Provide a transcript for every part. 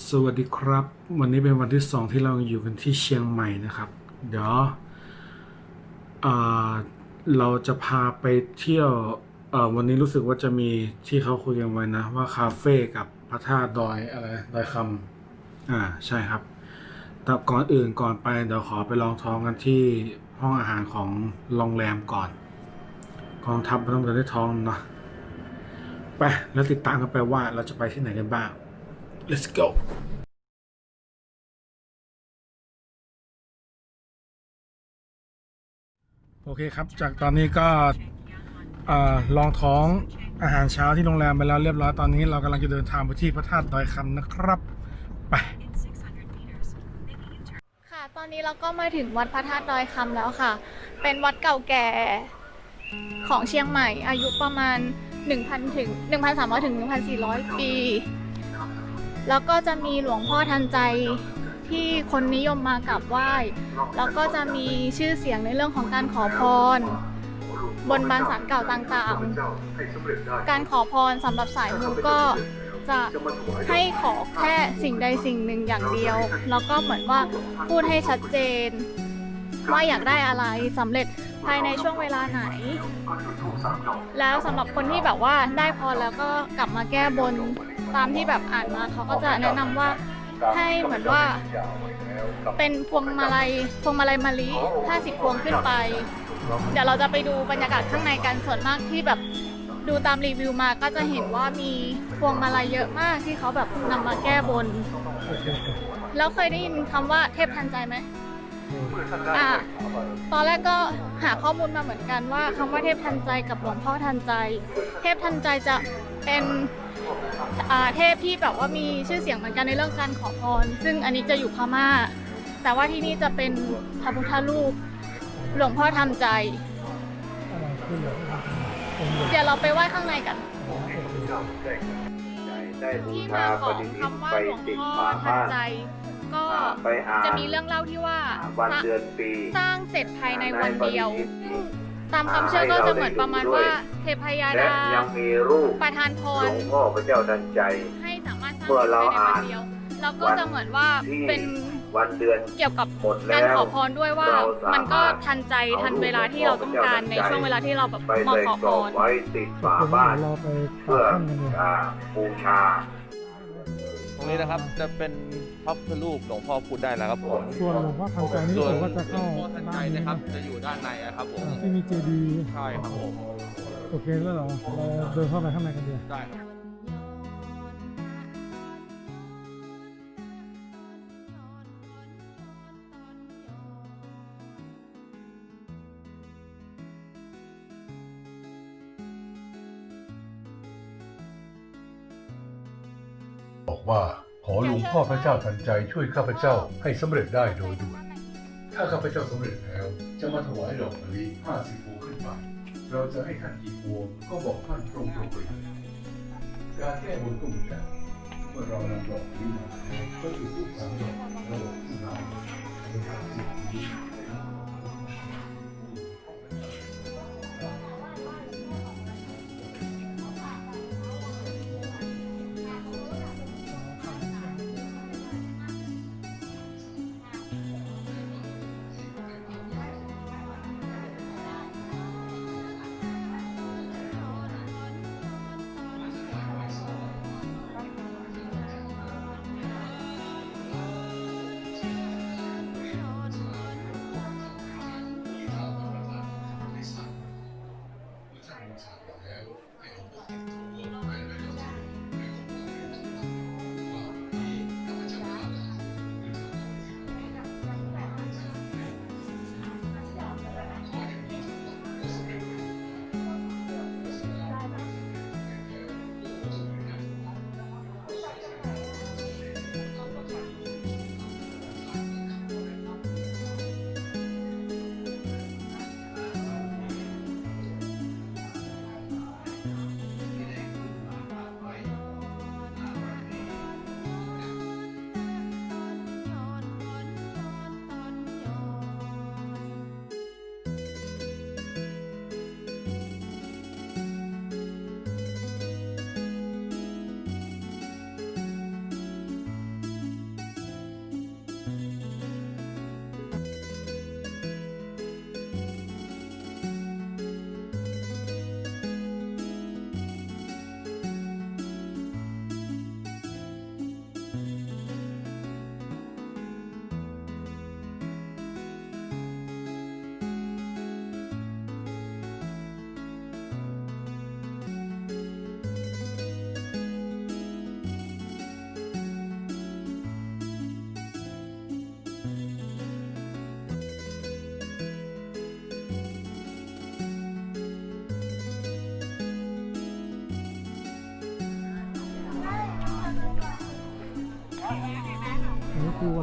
สวัสดีครับ วันนี้เป็นวันที่สองที่เราอยู่กันที่เชียงใหม่นะครับ เดี๋ยวเราจะพาไปเที่ยววันนี้รู้สึกว่าจะมีที่เขาคุยกันไว้นะ ว่าคาเฟ่กับพระธาตุดอยอะไรดอยคำอ่าใช่ครับ แต่ก่อนอื่นก่อนไปเดี๋ยวขอไปลองท้องกันที่ห้องอาหารของโรงแรมก่อนกองทัพไม่ต้องเดินด้วยท้องเนาะไปแล้วติดตามกันไปว่าเราจะไปที่ไหนกันบ้าง let's go โอเคครับ จากตอนนี้ก็เอ่อลองท้องอาหารเช้าที่โรงแรมไปแล้วเรียบร้อยตอนนี้เรากำลังจะเดินทางไปที่พระธาตุดอยคำนะครับ ไป ค่ะ ตอนนี้เราก็มาถึงวัดพระธาตุดอยคำแล้วค่ะ เป็นวัดเก่าแก่ของเชียงใหม่อายุประมาณ 1,000 ถึง 1,300 ถึง 1,400 ปี แล้วก็จะมีหลวงพ่อทันใจที่คนนิยมมากราบไหว้ แล้วก็จะมีชื่อเสียงในเรื่องของการขอพร บนบานสารเก่าต่างๆ การขอพรสำหรับสายมูก็จะให้ขอแค่สิ่งใดสิ่งหนึ่งอย่างเดียว แล้วก็เหมือนว่าพูดให้ชัดเจน ว่าอยากได้อะไรสำเร็จภายในช่วงเวลาไหน แล้วสำหรับคนที่แบบว่าได้พรแล้วก็กลับมาแก้บน ตามที่แบบอ่านมาเขาก็จะแนะนำว่าให้เหมือนว่า เป็นพวงมาลัยพวงมาลัยมะลิ50พวงขึ้นไป เดี๋ยวเราจะไปดูบรรยากาศข้างในกันส่วนมากที่แบบดูตามรีวิวมาก็จะเห็นว่ามีพวงมาลัยเยอะมากที่เขาแบบนำมาแก้บน แล้วเคยได้ยินคำว่าเทพทันใจไหมอ่าตอนแรกก็หาข้อมูลมาเหมือนกันว่าคำว่าเทพทันใจกับหลวงพ่อทันใจ เทพทันใจจะเป็นอ่า เทพที่แบบว่ามีชื่อเสียงเหมือนกันในเรื่องการขอพร ซึ่งอันนี้จะอยู่พม่า แต่ว่าที่นี่จะเป็นพระพุทธรูปหลวงพ่อทำใจ เดี๋ยวเราไปไหว้ข้างในกันได้บูที่ชามาขปองฏิทินคำว่าไปหลวงติดพ่อฝาทันบ้านใจ ก็อ่าไปอ่านจะมีเรื่องเล่าที่ว่า วันสร้างเดือนปี สร้างเสร็จภายในวันเดียวในปฏิทิน ตามความเชื่อก็จะเหมือนประมาณว่าเทพยาและดายังมีรูปประทานพหลรวงพ่อพระเจ้าทันใจ ให้สามารถสร้างเมื่อเราภายในวัอ่านนเดียวแล้วก็จะเหมือนว่าที่เป็นวันเดือน เกี่ยวกับหมดแล้การวขอพรด้วยว่าเราสามารถมันก็ทันใจทันเวลาที่เราต้องการในช่วงเวลาที่เราแบบไปมาใส่ขอกพรอบรไว้ติดฝาบ้าน เราไปเพื่อท่านกันเลยอ่าบูชาต รงนี้นะครับ จะเป็นพระพุทธรูปหลวงพ่อพูดได้แล้วครับผมส่วนหลวงพ่อทันใจนี่ส่วนผมก็จะหลเข้าวงพ่อทันใจนะครับ จะอยู่ด้านในอะครับผมที่มีเจดีย์ใช่ครับผมโอเคแล้วเหรอเราเดินเข้าไปข้างในกันดี ได้ครับ บอกว่า ขอหลวงพ่อพระเจ้าทันใจช่วยข้าพเจ้าให้สำเร็จได้โดยด่วน ถ้าข้าพเจ้าสำเร็จแล้ว จะมาถวายดอกมะลิ50พวงขึ้นไป เราจะให้ท่านกี่พวงก็บอกท่านตรงๆไปเลยการแก้บนก็เหมือนกันเมื่อเรานำดอกมะลิมาก็จุดธูปสามดอกแล้วบอกที่เราในทางสิ่งนี้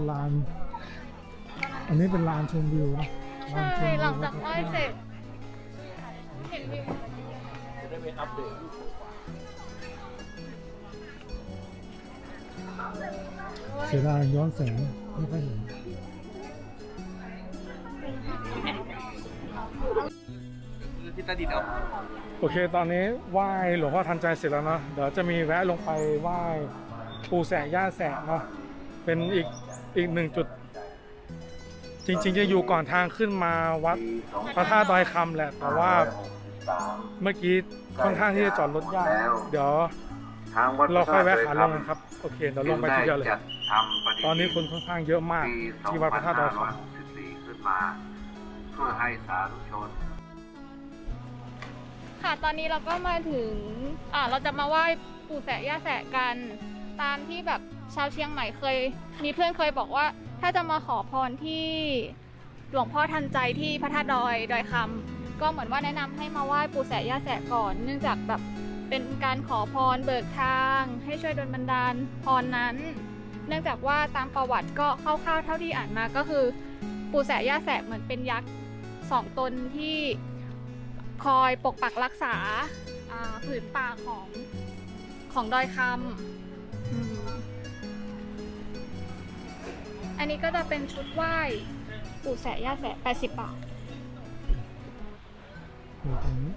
ลาน อันนี้เป็นลานชมวิวนะลานชมใช่วิวหลังจากไหว้เสร็จ เห็นวิวจะได้เป็นอัปเดตเสียดายย้อนแสงไม่ค่อยเห็นที่ใต้ดินเอาโอเค ตอนนี้ไหว้หลวงพ่อทันใจเสร็จแล้วเนาะเดี๋ยวจะมีแวะลงไปไหว้ปู่แสะย่าแสะเนาะเป็นอีก อีกหนึ่งจุด จริง ๆ จะอยู่ก่อนทางขึ้นมาวัดพระธาตุดอยคำแหละ แต่ว่าเมื่อกี้ค่อนข้างที่จะจอดรถยากเดี๋ยวทางวัดเราค่อยแวะขาลงพกันระธตุครับ โอเคเดี๋ยวลงไปทีเดียวเลยจัดทำปฏิทิตอนนี้คนค่อนข้างเยอะมากปีที่วัดพระธาตุดอยค2564ขึ้นมาเพื่อให้สาธุชนค่ะตอนนี้เราก็มาถึงอ่าเราจะมาไหว้ปู่แสะย่าแสะกันตามที่แบบ ชาวเชียงใหม่เคย มีเพื่อนเคยบอกว่า ถ้าจะมาขอพรที่หลวงพ่อทันใจที่พระธาตุดอยดอยคำก็เหมือนว่าแนะนำให้มาไหว้ปู่แสะย่าแสะก่อน เนื่องจากแบบเป็นการขอพรเบิกทาง ให้ช่วยดลบันดาลพรนั้น เนื่องจากว่าตามประวัติก็คร่าวๆเท่าที่อ่านมาก็คือ ปู่แสะย่าแสะเหมือนเป็นยักษ์สองตนที่คอยปกปักรักษาผืนป่าของของดอยคำ อันนี้ก็จะเป็นชุดไหว้ปู่แสะย่าแสะ80 บาท อยู่ตรงนี้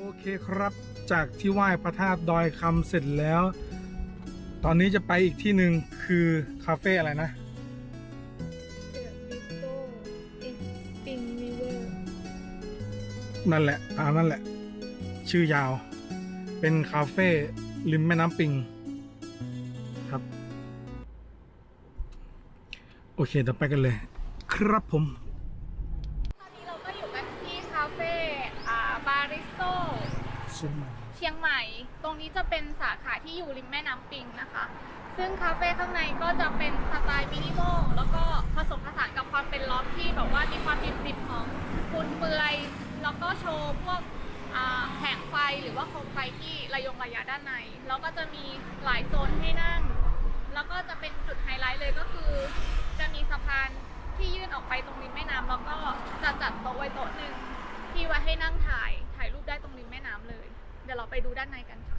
โอเคครับจากที่ไหว้พระธาตุดอยคำเสร็จแล้ว ตอนนี้จะไปอีกที่หนึ่งคือคาเฟ่อะไรนะ นั่นแหละอ่านั่นแหละ ชื่อยาว เป็นคาเฟ่ริมแม่น้ำปิงครับ โอเคเดี๋ยวไปกันเลย ครับผม ตอนนี้เราก็อยู่กันที่คาเฟ่อ่าบาริสโต เชียงใหม่ เชียงใหม่ ตรงนี้จะเป็นสาขาที่อยู่ริมแม่น้ำปิงนะคะ ซึ่งคาเฟ่ข้างในก็จะเป็นสไตล์มินิมอลแล้วก็ผสมผสานกับความเป็นล็อบที่แบบว่ามีความดิบๆของปูนเปือย แล้วก็โชว์พวกอ่าแผงไฟหรือว่าโคมไฟที่ระยงระยะด้านใน แล้วก็จะมีหลายโซนให้นั่ง แล้วก็จะเป็นจุดไฮไลท์เลยก็คือ จะมีสะพานที่ยื่นออกไปตรงริมแม่น้ำแล้วก็จะจัดโต๊ะไว้โต๊ะหนึ่งที่ไว้ให้นั่งถ่าย ดี๋ยวเราไปดูด้านในกันค่ะ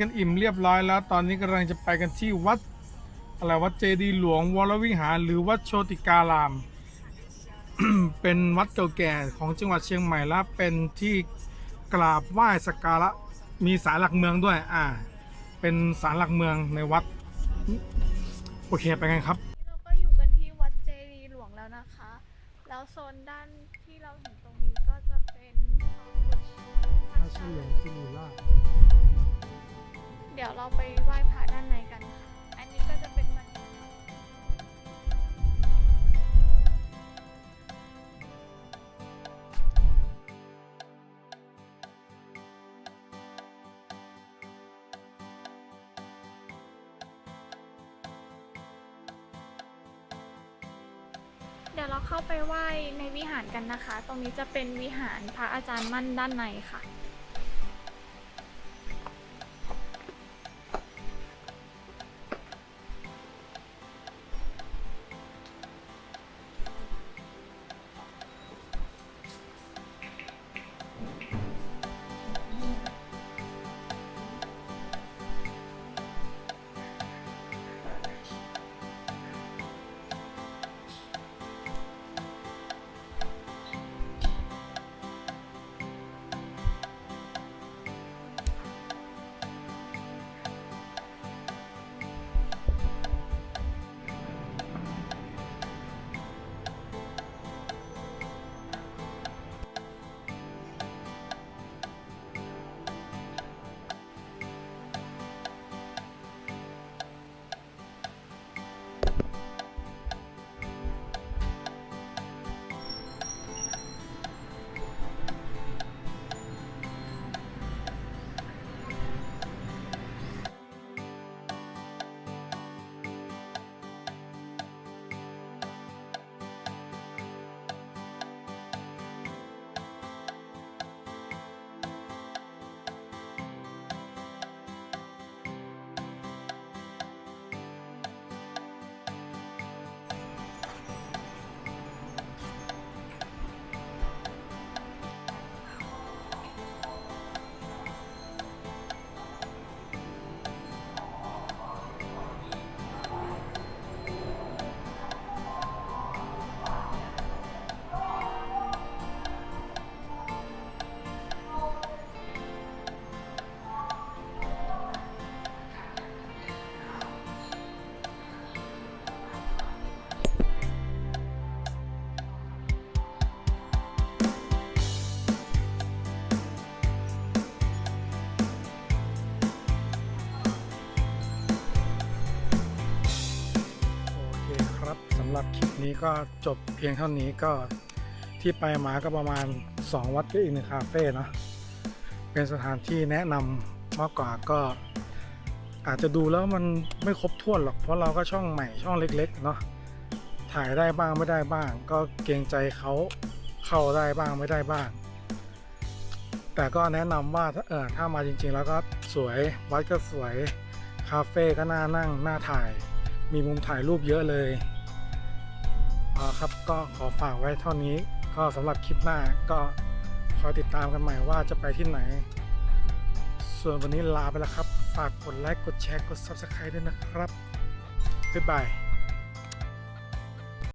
กันอิ่มเรียบร้อยแล้ว ตอนนี้กำลังจะไปกันที่วัดอะไรวัดเจดีย์หลวงวรวิหาร หรือวัดโชติการาม เป็นวัดเก่าแก่ของจังหวัดเชียงใหม่และเป็นที่กราบไหว้สักการะมีศาลหลักเมืองด้วย อ่า เป็นศาลหลักเมืองในวัด โอเคไปกันครับ เราก็อยู่กันที่วัดเจดีย์หลวงแล้วนะคะ แล้วโซนด้านที่เราเห็นตรงนี้ก็จะเป็นพระพุทธรูปเดี๋ยวเราไปไหว้พระด้านในกันค่ะ อันนี้ก็จะเป็นมันเดี๋ยวเราเข้าไปไหว้ในวิหารกันนะคะ ตรงนี้จะเป็นวิหารพระอาจารย์มั่นด้านในค่ะำหรับคลิปนี้ก็จบเพียงเท่านี้ก็ที่ไปมาก็ประมาณ 2 วัดก็อีกหนึ่งคาเฟ่เนอะเป็นสถานที่แนะนำมากกว่าก็อาจจะดูแล้วมันไม่ครบถ้วนหรอก เพราะเราก็ช่องใหม่ช่องเล็กๆเนาะถ่ายได้บ้างไม่ได้บ้าง ก็เกรงใจเขาเข้าได้บ้างไม่ได้บ้าง แต่ก็แนะนำว่าถ้าเออถ้ามาจริงๆ แล้วก็สวยวัดก็สวยคาเฟ่ก็น่านั่งน่าถ่าย มีมุมถ่ายรูปเยอะเลย ครับก็ขอฝากไว้เท่านี้ก็สำหรับคลิปหน้าก็คอยติดตามกันใหม่ว่าจะไปที่ไหน ส่วนวันนี้ลาไปแล้วครับ ฝากกดไลค์กดแชร์กด Subscribe ด้วยนะครับ บ๊ายบาย